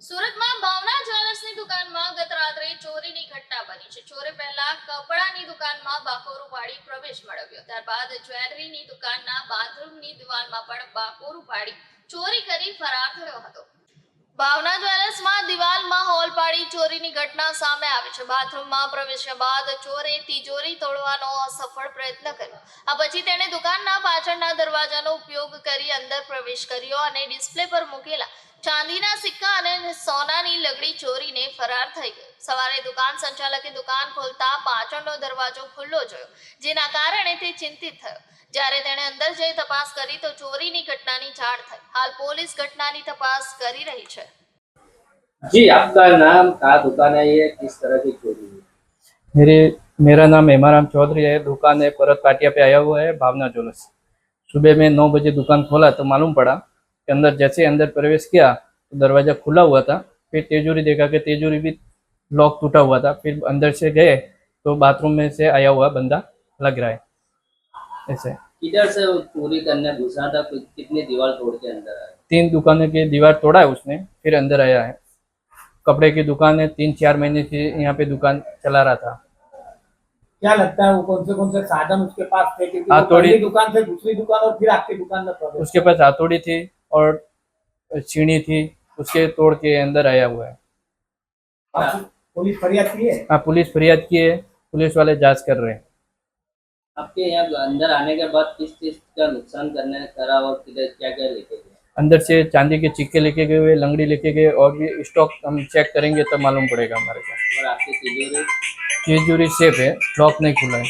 સુરતમાં ભાવના જ્વેલર્સની દુકાનમાં ગત રાત્રે ચોરીની ઘટના બની છે. ચોરે પહેલા કપડાની દુકાનમાં બાકોરું પાડી પ્રવેશ મેળવ્યો. ત્યારબાદ જ્વેલરીની દુકાનના બાથરૂમની દિવાલમાં પણ બાકોરું પાડી ચોરી કરી ફરાર થયો હતો. ભાવના જ્વેલર્સમાં દિવાલમાં હોલ પાડી ચોરીની ઘટના સામે આવી છે. બાથરૂમમાં પ્રવેશ્યા બાદ ચોરે તિજોરી તોડવાનો અસફળ પ્રયત્ન કર્યો. આ પછી તેણે દુકાનના પાછળના દરવાજાનો ઉપયોગ કરી અંદર પ્રવેશ કર્યો અને ડિસ્પ્લે પર મૂકેલા ચાંદીના સિક્કા અને સોનાની લગડી ચોરીને ફરાર થઈ ગયો સવારે દુકાન સંચાલકે દુકાન ખોલતા પાછળનો દરવાજો ખુલ્લો જોયો જેના કારણે તે ચિંતિત થયો જ્યારે તેણે અંદર જઈ તપાસ કરી તો ચોરીની ઘટનાની જાણ થઈ હાલ પોલીસ ઘટનાની તપાસ કરી રહી છે जी आपका नाम कहाँ दुकान है ये किस तरह की चोरी हुई मेरे मेरा नाम हेमाराम चौधरी है दुकान है परत पाटिया पे आया हुआ है भावना ज्वेलर्स सुबह में नौ बजे दुकान खोला तो मालूम पड़ा कि अंदर जैसे अंदर प्रवेश किया तो दरवाज़ा खुला हुआ था। फिर तेजोरी देखा कि तेजोरी भी लॉक टूटा हुआ था। फिर अंदर से गए तो बाथरूम में से आया हुआ बंदा लग रहा है। ऐसे। किधर से चोरी करने घुसा था कितनी दीवार तोड़ के अंदर आया? तीन दुकानों की दीवार तोड़ा है उसने फिर अंदर आया है। कपड़े की दुकान है तीन चार महीने से यहाँ पे दुकान चला रहा था। क्या लगता है वो कौन से कौन से साधन उसके पास थे? क्योंकि हाँ, दुकान से दूसरी दुकान और फिर आपकी दुकान में उसके पास हथौड़ी थी और छीनी थी उसके तोड़ के अंदर आया हुआ है। आप पुलिस फरियाद की है? हाँ पुलिस फरियाद की है पुलिस वाले जाँच कर रहे हैं। आपके यहाँ अंदर आने के बाद किस चीज़ का नुकसान करने करा और किधर क्या क्या लेके गए? अंदर से चांदी के चिक्के लेके गए हुए लंगड़ी लेके गए और भी स्टॉक हम चेक करेंगे तब मालूम पड़ेगा हमारे को। और आपकी तिजोरी? तिजोरी सेफ़ है लॉक नहीं खुला है।